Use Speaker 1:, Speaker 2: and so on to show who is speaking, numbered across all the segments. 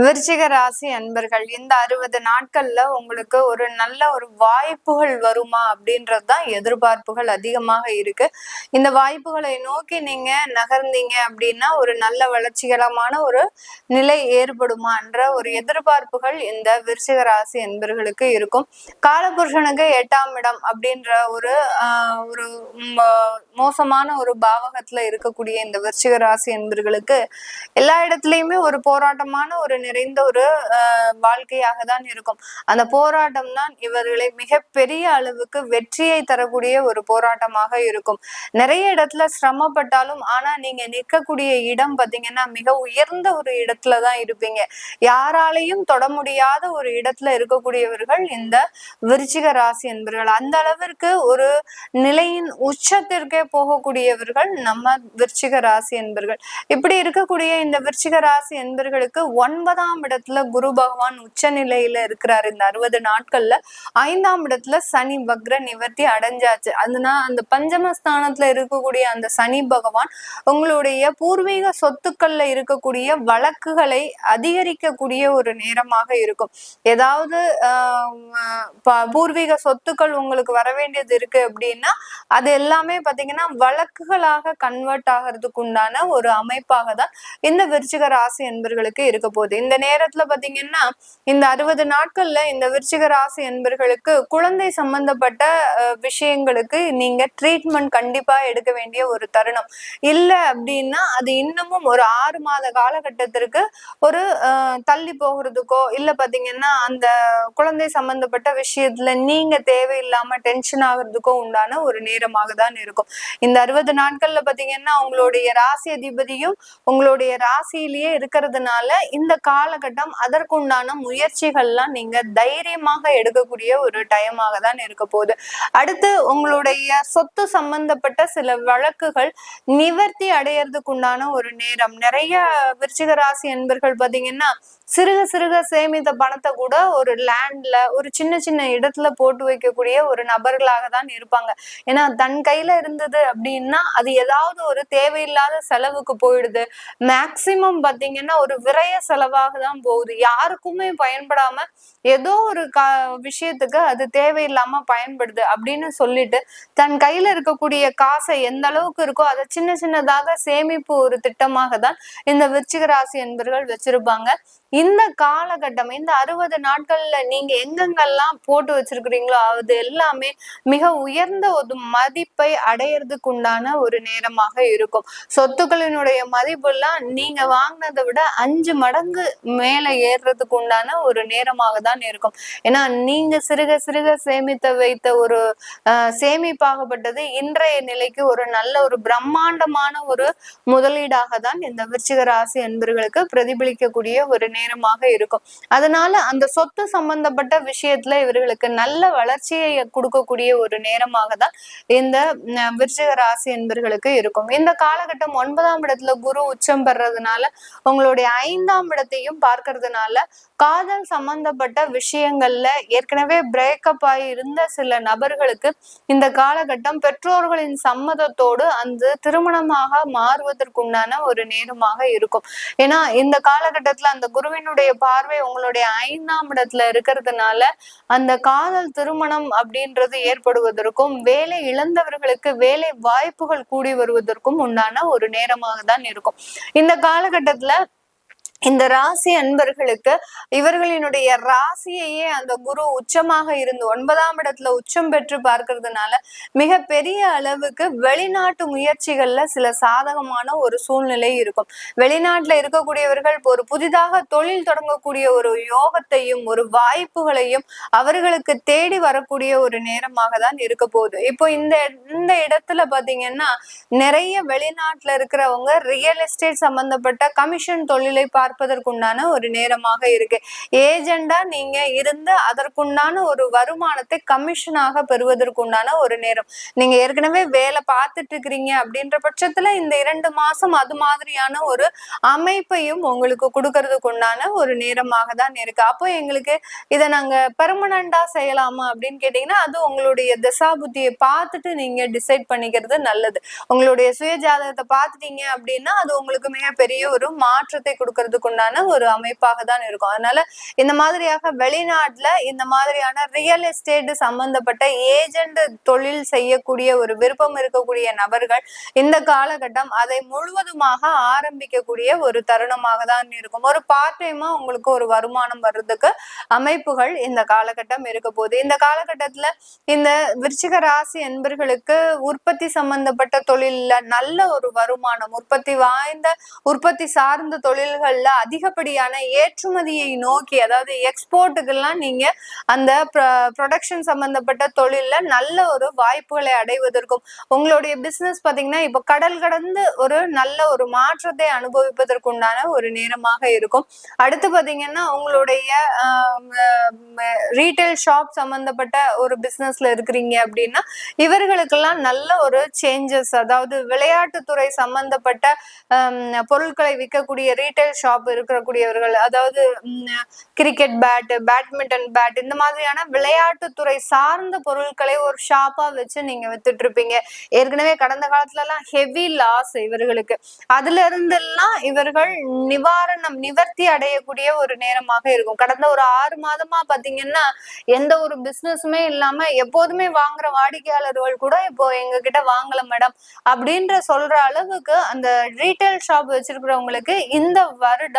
Speaker 1: விருச்சிக ராசி அன்பர்கள் இந்த அறுபது நாட்கள்ல உங்களுக்கு ஒரு நல்ல ஒரு வாய்ப்புகள் வருமா அப்படின்றது தான் எதிர்பார்ப்புகள் அதிகமாக இருக்கு. இந்த வாய்ப்புகளை நோக்கி நீங்க நகர்ந்தீங்க அப்படின்னா ஒரு நல்ல வளர்ச்சிகரமான ஒரு நிலை ஏற்படுமான்ற ஒரு எதிர்பார்ப்புகள் இந்த விருச்சிக ராசி அன்பர்களுக்கு இருக்கும். காலபுருஷனுக்கு எட்டாம் இடம் அப்படின்ற ஒரு ஆஹ் ஒரு ம- மோசமான ஒரு பாவகத்துல இருக்கக்கூடிய இந்த விருச்சிக ராசி அன்பர்களுக்கு எல்லா இடத்துலயுமே ஒரு போராட்டமான ஒரு நிறைந்த ஒரு வாழ்க்கையாக தான் இருக்கும். அந்த போராட்டம் தான் இவர்களை மிகப்பெரிய அளவுக்கு வெற்றியை தரக்கூடிய ஒரு போராட்டமாக இருக்கும். நிறைய இடத்துல சிரமப்பட்டாலும் ஆனா நீங்க நிற்கக்கூடிய இடம் பாத்தீங்கன்னா மிக உயர்ந்த ஒரு இடத்துல தான் இருப்பீங்க. யாராலையும் தொட முடியாத ஒரு இடத்துல இருக்கக்கூடியவர்கள் இந்த விருச்சிக ராசி என்பவர்கள் அந்த அளவிற்கு ஒரு நிலையின் உச்சத்திற்கே போகக்கூடியவர்கள் நம்ம விருச்சிக ராசி என்பர்கள். இப்படி இருக்கக்கூடிய இந்த விருச்சிக ராசி என்பர்களுக்கு ஒன்பதாம் இடத்துல குரு பகவான் உச்ச நிலையில இருக்கிறார். இந்த அறுபது நாட்கள்ல ஐந்தாம் இடத்துல சனி வக்ர நிவர்த்தி அடைஞ்சாச்சு. அதுனா அந்த பஞ்சமஸ்தானத்துல இருக்கக்கூடிய அந்த சனி பகவான் உங்களுடைய பூர்வீக சொத்துக்கள்ல இருக்கக்கூடிய வழக்குகளை அதிகரிக்கக்கூடிய ஒரு நேரமாக இருக்கும். ஏதாவது ப- பூர்வீக சொத்துக்கள் உங்களுக்கு வர வேண்டியது இருக்கு அப்படின்னா அது எல்லாமே பாத்தீங்கன்னா வழக்குகளாக கன்வெர்ட் ஆகிறதுக்கு உண்டான ஒரு அமைப்பாக தான் இந்த விருச்சிக ராசி என்பர்களுக்கு இருக்க போகுது. இந்த நேரத்துல பாத்தீங்கன்னா இந்த அறுபது நாட்கள்ல இந்த விருச்சிக ராசி என்பர்களுக்கு குழந்தை சம்பந்தப்பட்ட விஷயங்களுக்கு நீங்க ட்ரீட்மெண்ட் கண்டிப்பா எடுக்க வேண்டிய ஒரு தருணம். இல்ல அப்படின்னா அது இன்னமும் ஒரு ஆறு மாத காலகட்டத்திற்கு ஒரு அஹ், தள்ளி போகிறதுக்கோ இல்ல பாத்தீங்கன்னா அந்த குழந்தை சம்பந்தப்பட்ட விஷயத்துல நீங்க தேவையில்லாம டென்ஷன் ஆகுறதுக்கோ உண்டான ஒரு நேரமாக தான் இருக்கும். இந்த அறுபது நாட்கள்ல பாத்தீங்கன்னா உங்களுடைய ராசி அதிபதியும் உங்களுடைய ராசியிலேயே இருக்கிறதுனால இந்த காலகட்டம் அதற்குண்டான முயற்சிகள்லாம் நீங்க தைரியமாக எடுக்கக்கூடிய ஒரு டைமாக தான் இருக்க போகுது. அடுத்து உங்களுடைய சொத்து சம்பந்தப்பட்ட சில வழக்குகள் நிவர்த்தி அடையறதுக்கு உண்டான ஒரு நேரம். நிறைய விருச்சிக ராசி என்பர்கள் பாத்தீங்கன்னா சிறுக சிறுக சேமித்த பணத்தை கூட ஒரு லேண்ட்ல ஒரு சின்ன சின்ன இடத்துல போட்டு வைக்கக்கூடிய ஒரு நபர்களாக தான் இருப்பாங்க. ஏன்னா தன் கையில இருந்தது அப்படின்னா அது ஏதாவது ஒரு தேவையில்லாத செலவுக்கு போயிடுது. மேக்சிமம் பாத்தீங்கன்னா ஒரு விரய செலவாக தான் போகுது. யாருக்குமே பயன்படாம ஏதோ ஒரு க விஷயத்துக்கு அது தேவையில்லாம பயன்படுது அப்படின்னு சொல்லிட்டு தன் கையில இருக்கக்கூடிய காசை எந்த அளவுக்கு இருக்கோ அதை சின்ன சின்னதாக சேமிப்பு ஒரு திட்டமாக தான் இந்த விருச்சிக ராசி என்பர்கள் வச்சிருப்பாங்க. இந்த காலகட்டம் இந்த அறுபது நாட்கள்ல நீங்க எங்கெங்கெல்லாம் போட்டு வச்சிருக்கிறீங்களோ அது எல்லாமே மிக உயர்ந்த ஒரு மதிப்பை அடையறதுக்கு உண்டான ஒரு நேரமாக இருக்கும். சொத்துக்களினுடைய மதிப்பெல்லாம் நீங்க வாங்கினதை விட அஞ்சு மடங்கு மேல ஏறுறதுக்கு உண்டான ஒரு நேரமாக தான் தான் இருக்கும். ஏன்னா நீங்க சிறுக சிறுக சேமித்த வைத்த ஒரு சேமிப்பாகப்பட்டது இன்றைய நிலைக்கு ஒரு நல்ல ஒரு பிரம்மாண்டமான ஒரு முதலீடாக தான் இந்த விருச்சிக ராசி என்பர்களுக்கு பிரதிபலிக்கக்கூடிய ஒரு நேரமாக இருக்கும். அதனால அந்த சொத்து சம்பந்தப்பட்ட விஷயத்துல இவர்களுக்கு நல்ல வளர்ச்சியை கொடுக்கக்கூடிய ஒரு நேரமாக தான் இந்த விருச்சிக ராசி என்பர்களுக்கு இருக்கும். இந்த காலகட்டம் ஒன்பதாம் இடத்துல குரு உச்சம் பெறதுனால உங்களுடைய ஐந்தாம் இடத்தையும் பார்க்கறதுனால காதல் சம்பந்தப்பட்ட விஷயங்கள்ல ஏற்கனவே பிரேக்கப் ஆகி இருந்த சில நபர்களுக்கு இந்த காலகட்டம் பெற்றோர்களின் சம்மதத்தோடு அந்த திருமணமாக மாறுவதற்குண்டான ஒரு நேரமாக இருக்கும். ஏன்னா இந்த காலகட்டத்துல அந்த குருவினுடைய பார்வை உங்களுடைய ஐந்தாம் இடத்துல இருக்கிறதுனால அந்த காதல் திருமணம் அப்படின்றது ஏற்படுவதற்கும் வேலை இழந்தவர்களுக்கு வேலை வாய்ப்புகள் கூடி வருவதற்கும் உண்டான ஒரு நேரமாக தான் இருக்கும். இந்த காலகட்டத்துல இந்த ராசி அன்பர்களுக்கு இவர்களினுடைய ராசியையே அந்த குரு உச்சமாக இருந்து ஒன்பதாம் இடத்துல உச்சம் பெற்று பார்க்கறதுனால மிக பெரிய அளவுக்கு வெளிநாட்டு முயற்சிகள்ல சில சாதகமான ஒரு சூழ்நிலை இருக்கும். வெளிநாட்டுல இருக்கக்கூடியவர்கள் இப்போ ஒரு புதிதாக தொழில் தொடங்கக்கூடிய ஒரு யோகத்தையும் ஒரு வாய்ப்புகளையும் அவர்களுக்கு தேடி வரக்கூடிய ஒரு நேரமாக தான் இருக்க போகுது. இப்போ இந்த இந்த இடத்துல பாத்தீங்கன்னா நிறைய வெளிநாட்டுல இருக்கிறவங்க ரியல் எஸ்டேட் சம்பந்தப்பட்ட கமிஷன் தொழிலை பார்ப்பதற்குண்டான ஒரு நேரமாக இருக்கு. ஏஜெண்டா நீங்க இருந்து அதற்குண்டான ஒரு வருமானத்தை கமிஷனாக பெறுவதற்குண்டான ஒரு நேரம். நீங்க ஏற்கனவே வேலை பார்த்துட்டு இருக்கிறீங்க அப்படின்ற பட்சத்துல இந்த இரண்டு மாசம் அது மாதிரியான ஒரு அமைப்பையும் உங்களுக்கு கொடுக்கறதுக்கு உண்டான ஒரு நேரமாக தான் இருக்கு. அப்போ எங்களுக்கு இதை நாங்க பெர்மனண்டா செய்யலாமா அப்படின்னு கேட்டீங்கன்னா அது உங்களுடைய தசாபுத்தியை பார்த்துட்டு நீங்க டிசைட் பண்ணிக்கிறது நல்லது. உங்களுடைய சுய ஜாதகத்தை பார்த்துட்டீங்க அப்படின்னா அது உங்களுக்கு மிகப்பெரிய ஒரு மாற்றத்தை கொடுக்கறது உண்டான ஒரு அமைப்பாக தான் இருக்கும். அதனால இந்த மாதிரியாக வெளிநாட்டுல இந்த மாதிரியான ரியல் எஸ்டேட் சம்பந்தப்பட்ட ஏஜென்ட் தொழில் செய்யக்கூடிய ஒரு விருப்பம் இருக்கக்கூடிய நபர்கள் இந்த காலகட்டம் அதை முழுவதுமாக ஆரம்பிக்கக்கூடிய ஒரு தருணமாக தான் இருக்கும். ஒரு பார்ட் டைமா உங்களுக்கு ஒரு வருமானம் வர்றதுக்கு அமைப்புகள் இந்த காலகட்டம் இருக்க போகுது. இந்த காலகட்டத்துல இந்த விருச்சிக ராசி என்பர்களுக்கு உற்பத்தி சம்பந்தப்பட்ட தொழில்ல நல்ல ஒரு வருமானம் உற்பத்தி வாய்ந்த உற்பத்தி சார்ந்த தொழில்கள்ல அதிகப்படியான ஏற்றுமதியை நோக்கி அதாவது எக்ஸ்போர்ட்டுக்கெல்லாம் நீங்க அந்த ப்ரொடக்ஷன் சம்பந்தப்பட்ட தொழில்ல நல்ல ஒரு வாய்ப்புகளை அடைவதற்கும் உங்களுடைய பிசினஸ் பாத்தீங்கன்னா இப்ப கடல் கடந்து ஒரு நல்ல ஒரு மாற்றத்தை அனுபவிப்பதற்குண்டான ஒரு நேரமாக இருக்கும். அடுத்து பாத்தீங்கன்னா உங்களுடைய ரீட்டைல் ஷாப் சம்பந்தப்பட்ட ஒரு பிசினஸ்ல இருக்கிறீங்க அப்படின்னா இவர்களுக்கெல்லாம் நல்ல ஒரு சேஞ்சஸ் அதாவது விளையாட்டுத்துறை சம்பந்தப்பட்ட பொருட்களை விற்கக்கூடிய ரீட்டைல் ஷாப் இருக்கக்கூடியவர்கள் அதாவது கிரிக்கெட் பேட் பேட்மிண்டன் பேட் இந்த மாதிரியான விளையாட்டுத்துறை சார்ந்த பொருட்களை ஒரு ஷாப்பா வச்சு நீங்க வித்துட்டு இருப்பீங்க ஏற்கனவே கடந்த காலத்துல எல்லாம் ஹெவி லாஸ் இவர்களுக்கு. அதுல இருந்தெல்லாம் இவர்கள் நிவாரணம் நிவர்த்தி அடையக்கூடிய ஒரு நேரமாக இருக்கும். கடந்த ஒரு ஆறு மாதமா பாத்தீங்கன்னா எந்த ஒரு பிசினஸுமே இல்லாம எப்போதுமே வாங்குற வாடிக்கையாளர்கள் கூட இப்போ எங்க கிட்ட வாங்கல மேடம். அப்படின்ற சொல்ற அளவுக்கு அந்த ரீட்டைல் ஷாப் வச்சிருக்கிறவங்களுக்கு இந்த வருடம்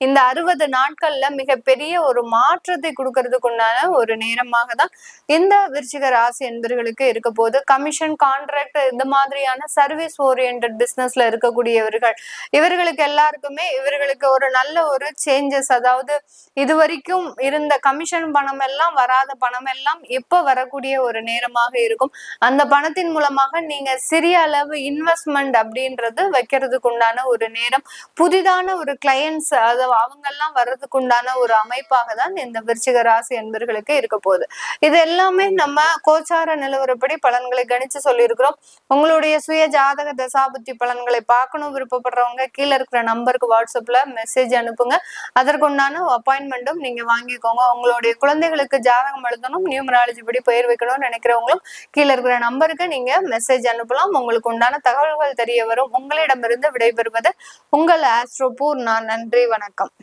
Speaker 1: இந்த அறுபது நாட்கள்ல மிகப்பெரிய ஒரு மாற்றத்தை கொடுக்கறதுக்குண்டான ஒரு நேரமாக தான் இந்த விருச்சிக ராசி என்பர்களுக்கு இருக்க போது கமிஷன் கான்ட்ராக்ட் இந்த மாதிரியான சர்வீஸ் ஓரியன்ட் பிசினஸ்ல இருக்கக்கூடியவர்கள் இவர்களுக்கு எல்லாருக்குமே இவர்களுக்கு ஒரு நல்ல ஒரு சேஞ்சஸ் அதாவது இது வரைக்கும் இருந்த கமிஷன் பணம் எல்லாம் வராத பணம் எல்லாம் இப்ப வரக்கூடிய ஒரு நேரமாக இருக்கும். அந்த பணத்தின் மூலமாக நீங்க சிறிய அளவு இன்வெஸ்ட்மெண்ட் அப்படின்றது வைக்கிறதுக்கு உண்டான ஒரு நேரம் புதிதான ஒரு அலையன்ஸ் அது அவங்க எல்லாம் வர்றதுக்கு உண்டான ஒரு அமைப்பாக தான் இந்த விருச்சிக ராசி என்பர்களுக்கு இருக்க போகுது. இது எல்லாமே நம்ம கோச்சார நிலவரப்படி பலன்களை கணிச்சு சொல்லியிருக்கிறோம். உங்களுடைய சுய ஜாதக தசாபுத்தி பலன்களை பார்க்கணும் விருப்பப்படுறவங்க கீழே இருக்கிற நம்பருக்கு வாட்ஸ்அப்ல மெசேஜ் அனுப்புங்க. அதற்குண்டான அப்பாயின்மெண்ட்டும் நீங்க வாங்கிக்கோங்க. உங்களுடைய குழந்தைகளுக்கு ஜாதகம் எழுதணும் நியூமராலஜி படி பெயர் வைக்கணும்னு நினைக்கிறவங்களும் கீழே இருக்கிற நம்பருக்கு நீங்க மெசேஜ் அனுப்பலாம். உங்களுக்கு உண்டான தகவல்கள் தெரிய வரும். உங்களிடமிருந்து விடைபெறுவது உங்கள் ஆஸ்ட்ரோபூர் நான் நன்றி வணக்கம்.